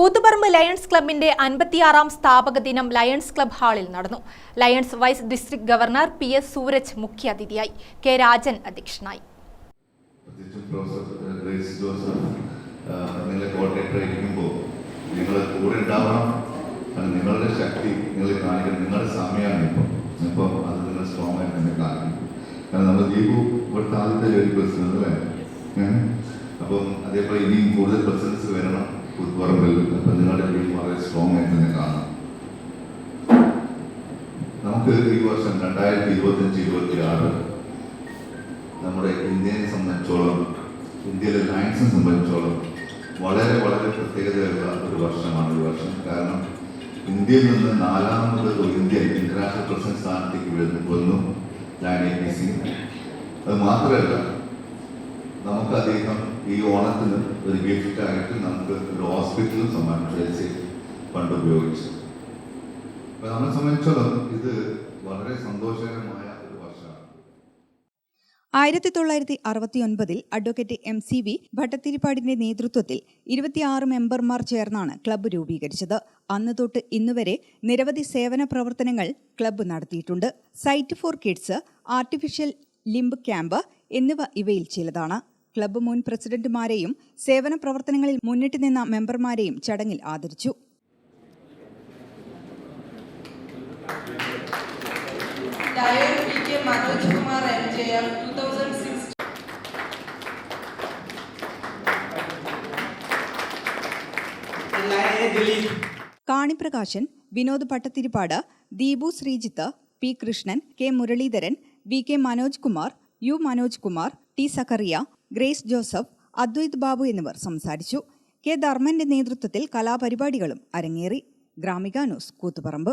Koothuparamba lions ക്ലബിന്റെ അൻപത്തിയാറാം സ്ഥാപക ദിനം ലയൺസ് ക്ലബ് ഹാളിൽ നടന്നു. Lions vice district governor P S Sooraj മുഖ്യാതിഥിയായി. കെ രാജൻ അധ്യക്ഷനായി. നിങ്ങൾ കൂടെ ഉണ്ടാവണം. നിങ്ങളുടെ ശക്തി നിങ്ങളുടെ സമയമാണ് കാരണം അല്ലേ? അപ്പം അതേപോലെ ഇനിയും കൂടുതൽ പ്രസിഡൻസ് വരണം പുതുപ്പറമ്പിൽ അപ്പം നിങ്ങളുടെ ടീം വളരെ സ്ട്രോങ് ആയിട്ട് തന്നെ കാണണം നമുക്ക് ഈ വർഷം രണ്ടായിരത്തി ഇരുപത്തഞ്ച് ഇരുപത്തി ആറ് നമ്മുടെ ഇന്ത്യയെ സംബന്ധിച്ചോളം ഇന്ത്യയിലെ ലയൻസിനെ സംബന്ധിച്ചോളം വളരെ വളരെ പ്രത്യേകതയുള്ള ഒരു വർഷമാണ് ഈ വർഷം. കാരണം ഇന്ത്യയിൽ നിന്ന് നാലാമത് ഒരു ഇന്ത്യൻ ഇന്റർനാഷണൽ പ്രസിഡന്റ് സ്ഥാനത്തേക്ക് വരുന്നു വന്നു സി അത് മാത്രമല്ല നമുക്ക് അദ്ദേഹം ഈ ഓണത്തിന് ഒരു ഗിഫ്റ്റ് ആയിട്ട് നമുക്ക് ഒരു ഹോസ്പിറ്റലും സമ്മാനിച്ചു ഫണ്ട് ഉപയോഗിച്ചു. ഇത് വളരെ സന്തോഷകരമായ ഒരു വർഷമാണ്. ആയിരത്തി തൊള്ളായിരത്തി അറുപത്തിയൊൻപതിൽ അഡ്വക്കേറ്റ് എം സി വി ഭട്ടത്തിരിപ്പാടിന്റെ നേതൃത്വത്തിൽ ഇരുപത്തിയാറ് മെമ്പർമാർ ചേർന്നാണ് ക്ലബ്ബ് രൂപീകരിച്ചത്. അന്ന് തൊട്ട് ഇന്നുവരെ നിരവധി സേവന പ്രവർത്തനങ്ങൾ ക്ലബ്ബ് നടത്തിയിട്ടുണ്ട്. Sight for kids artificial limb camp എന്നിവ ഇവയിൽ ചിലതാണ്. ക്ലബ്ബ് മുൻ പ്രസിഡന്റുമാരെയും സേവന പ്രവർത്തനങ്ങളിൽ മുന്നിട്ട് നിന്ന മെമ്പർമാരെയും ചടങ്ങിൽ ആദരിച്ചു. Lion PK Manoj Kumar MJR 2006 Lion Dilip. Kaniprakashan Vinod Pattathirippad Deepu Sreejith P Krishnan K Muraleedharan V K Manoj Kumar U Manoj Kumar T Zacharia Grace Joseph Advaith Babu എന്നിവർ സംസാരിച്ചു. കെ ധർമ്മന്റെ നേതൃത്വത്തിൽ കലാപരിപാടികളും അരങ്ങേറി. Gramika news Koothuparamba.